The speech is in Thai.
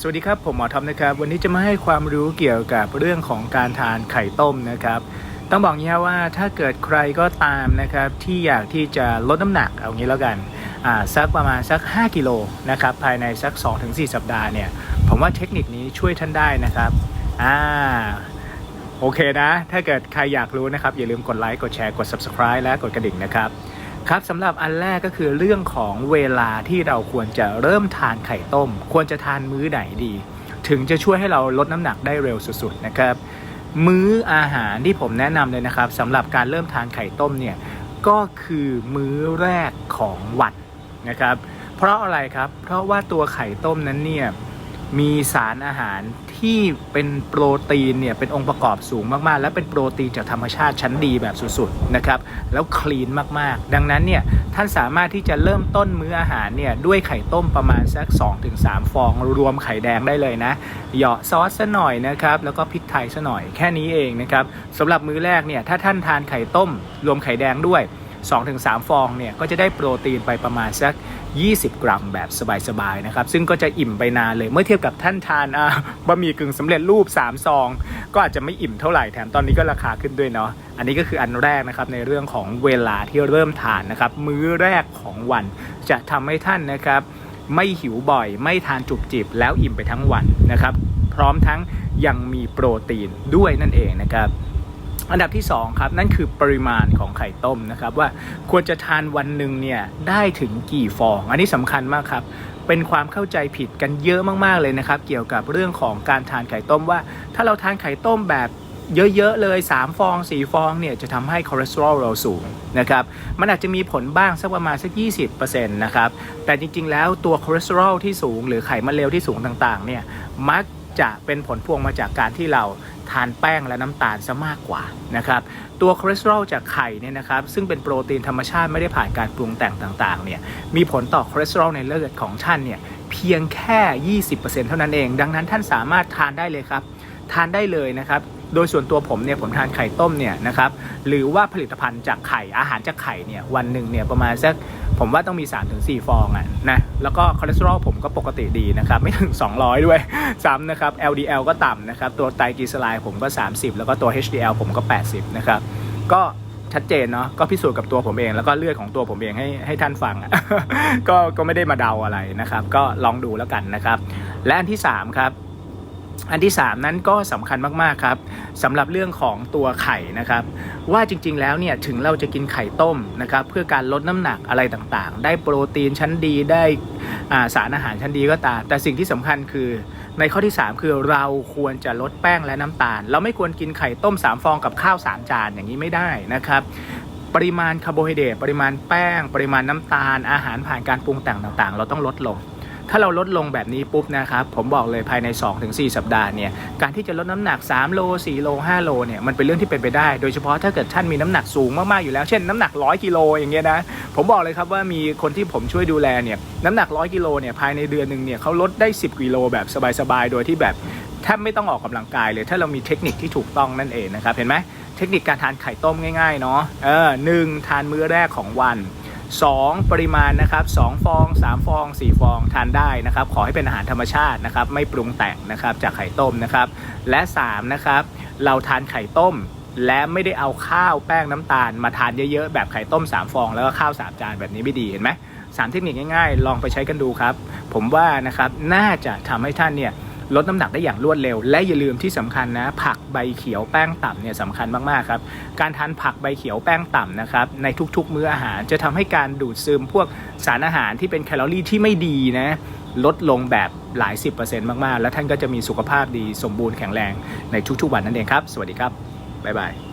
สวัสดีครับ ผมหมอทอมนะครับ วันนี้จะมาให้ความรู้เกี่ยวกับเรื่องของการทานไข่ต้มนะครับ ต้องบอกงี้ครับว่าถ้าเกิดใครก็ตามนะครับที่อยากที่จะลดน้ำหนักเอางี้แล้วกันอ่าสักประมาณสัก 5 กิโลนะครับภายในสัก 2-4 สัปดาห์เนี่ยผมว่าเทคนิคนี้ช่วยท่านได้นะครับอ่าโอเคนะ ถ้าเกิดใครอยากรู้นะครับ อย่าลืมกดไลค์กดแชร์กด subscribe และกดกระดิ่งนะครับ ครับสำหรับอันแรกก็คือเรื่องของเวลาที่เราควรจะเริ่มทานไข่ต้ม ควรจะทานมื้อไหนดี ถึงจะช่วยให้เราลดน้ำหนักได้เร็วสุดๆนะครับ มื้ออาหารที่ผมแนะนำเลยนะครับสำหรับการเริ่มทานไข่ต้มเนี่ยก็คือมื้อแรกของวันนะครับ เพราะอะไรครับ เพราะว่าตัวไข่ต้มนั้นเนี่ย มีสารอาหารที่เป็นโปรตีนเนี่ยเป็นองค์ประกอบสูงมากๆ และเป็นโปรตีนจากธรรมชาติชั้นดีแบบสุดๆนะครับแล้วคลีนมากๆ ดังนั้นเนี่ยท่านสามารถที่จะเริ่มต้นมื้ออาหารเนี่ยด้วยไข่ต้มประมาณสัก 2-3 ฟอง รวมไข่แดงได้เลยนะเหยาะซอสซะหน่อยนะครับแล้วก็พริกไทยซะหน่อยแค่นี้เองนะครับสำหรับมื้อแรกเนี่ยถ้าท่านทานไข่ต้ม รวมไข่แดงด้วย 2-3 ฟองเนี่ยก็จะได้โปรตีนไปประมาณสัก 20 กรัมแบบสบายๆนะครับ ซึ่งก็จะอิ่มไปนานเลยเมื่อเทียบกับท่านทานบะหมี่กึ่งสำเร็จรูป 3 ซอง ก็อาจจะไม่อิ่มเท่าไหร่แถมตอนนี้ก็ราคาขึ้นด้วยเนาะอันนี้ก็คืออันแรกนะครับในเรื่องของเวลาที่เริ่มทานนะครับ มื้อแรกของวันจะทำให้ท่านนะครับ ไม่หิวบ่อย ไม่ทานจุบจิบแล้วอิ่มไปทั้งวันนะครับ พร้อมทั้งยังมีโปรตีนด้วยนั่นเองนะครับ อันดับที่2ครับนั่นคือปริมาณของไข่ต้มนะครับว่าควรจะทานวันหนึ่งเนี่ยได้ถึงกี่ฟอง อันนี้สำคัญมากครับเป็นความเข้าใจผิดกันเยอะมากๆเลยนะครับ เกี่ยวกับเรื่องของการทานไข่ต้มว่า ถ้าเราทานไข่ต้มแบบเยอะ ๆ เลย 3 ฟอง 4 ฟองเนี่ยจะทำให้คอเลสเตอรอลเราสูงนะครับมันอาจจะมีผลบ้างสักประมาณสัก 20%นะครับแต่จริง ๆ แล้วตัวคอเลสเตอรอลที่สูง หรือไขมันเลวที่สูงต่างๆเนี่ยมักจะเป็นผลพวงมาจากการที่เรา ทานแป้งและน้ำตาลซะมากกว่านะครับตัวคอเลสเตอรอลจากไข่เนี่ยนะครับซึ่งเป็นโปรตีนธรรมชาติไม่ได้ผ่านการปรุงแต่งต่างๆเนี่ยมีผลต่อคอเลสเตอรอลในเลือดของท่านเนี่ยเพียงแค่ 20%เท่านั้นเอง ดังนั้นท่านสามารถทานได้เลยครับ ทานได้เลยนะครับ โดยส่วนตัวผมเนี่ยผมทานไข่ต้มเนี่ยนะครับหรือว่าผลิตภัณฑ์จากไข่อาหารจากไข่เนี่ยวันหนึ่งเนี่ยประมาณสักผมว่าต้องมี 3-4 ฟองอะนะแล้วก็คอเลสเตอรอลผมก็ปกติดีนะครับไม่ถึง 200 ด้วยซ้ำนะครับ LDL ก็ต่ำนะครับตัวไตรกลีเซอไรด์ผมก็ 30 แล้วก็ตัว HDL ผมก็ 80 นะครับก็ชัดเจนเนาะก็พิสูจน์กับตัวผมเองแล้วก็เลือดของตัวผมเองให้ให้ท่านฟังอะก็ก็ไม่ได้มาเดาอะไรนะครับ ก็ลองดูแล้วกันนะครับ และอันที่ 3 ครับ อันที่ 3 นั้นก็สำคัญมาก ๆ ครับสำหรับเรื่องของตัวไข่นะครับ ว่าจริง ๆ แล้วเนี่ยถึงเราจะกินไข่ต้มนะครับ เพื่อการลดน้ำหนักอะไรต่างๆ ได้โปรตีนชั้นดีได้าสารอาหารชั้นดีก็ตาม แต่สิ่งที่สำคัญคือในข้อที่ 3 คือเราควรจะลดแป้งและน้ำตาล เราไม่ควรกินไข่ต้ม 3 ฟองกับข้าว 3 จานอย่างนี้ไม่ได้นะครับปริมาณคาร์โบไฮเดรตปริมาณแป้ง ปริมาณน้ำตาลอาหารผ่านการปรุงแต่งต่างๆ เราต้องลดลง ถ้าเราลดลงแบบนี้ปุ๊บนะครับ ผมบอกเลยภายใน 2-4 สัปดาห์เนี่ย การที่จะลดน้ำหนัก 3 โล 4 โล 5 โลเนี่ย มันเป็นเรื่องที่เป็นไปได้ โดยเฉพาะถ้าเกิดท่านมีน้ำหนักสูงมากๆอยู่แล้ว เช่นน้ำหนัก 100 กิโลอย่างเงี้ยนะ ผมบอกเลยครับว่ามีคนที่ผมช่วยดูแลเนี่ยน้ำหนัก 100 กิโลเนี่ยภายในเดือนหนึ่งเนี่ยเขาลดได้ 10 กิโลแบบสบายๆ โดยที่แบบแทบไม่ต้องออกกำลังกายเลย ถ้าเรามีเทคนิคที่ถูกต้องนั่นเองนะครับ เห็นไหมเทคนิคการทานไข่ต้มง่ายๆเนาะ เออหนึ่งทานมื้อแรกของวัน 2 ปริมาณนะครับ2ฟอง 3 ฟอง 4 ฟองทานได้นะครับ ขอให้เป็นอาหารธรรมชาตินะครับ ไม่ปรุงแต่งนะครับจากไข่ต้มนะครับ และ3นะครับ เราทานไข่ต้ม และไม่ได้เอาข้าวแป้งน้ำตาล มาทานเยอะๆ แบบไข่ต้ม 3 ฟอง แล้วก็ข้าว 3 จานแบบนี้ไม่ดีเห็นไหมสามเทคนิคง่ายๆ ลองไปใช้กันดูครับ ผมว่านะครับน่าจะทำให้ท่านเนี่ย ลดน้ำหนักได้อย่างรวดเร็ว และอย่าลืมที่สำคัญนะ ผักใบเขียวแป้งต่ำเนี่ยสำคัญมากๆครับ การทานผักใบเขียวแป้งต่ำนะครับในทุกๆ มื้ออาหารจะทำให้การดูดซึมพวกสารอาหารที่เป็นแคลอรี่ที่ไม่ดีนะลดลงแบบหลาย 10%มากๆ แล้วท่านก็จะมีสุขภาพดีสมบูรณ์แข็งแรงในทุกๆวันนั่นเองครับ สวัสดีครับ บ๊ายบาย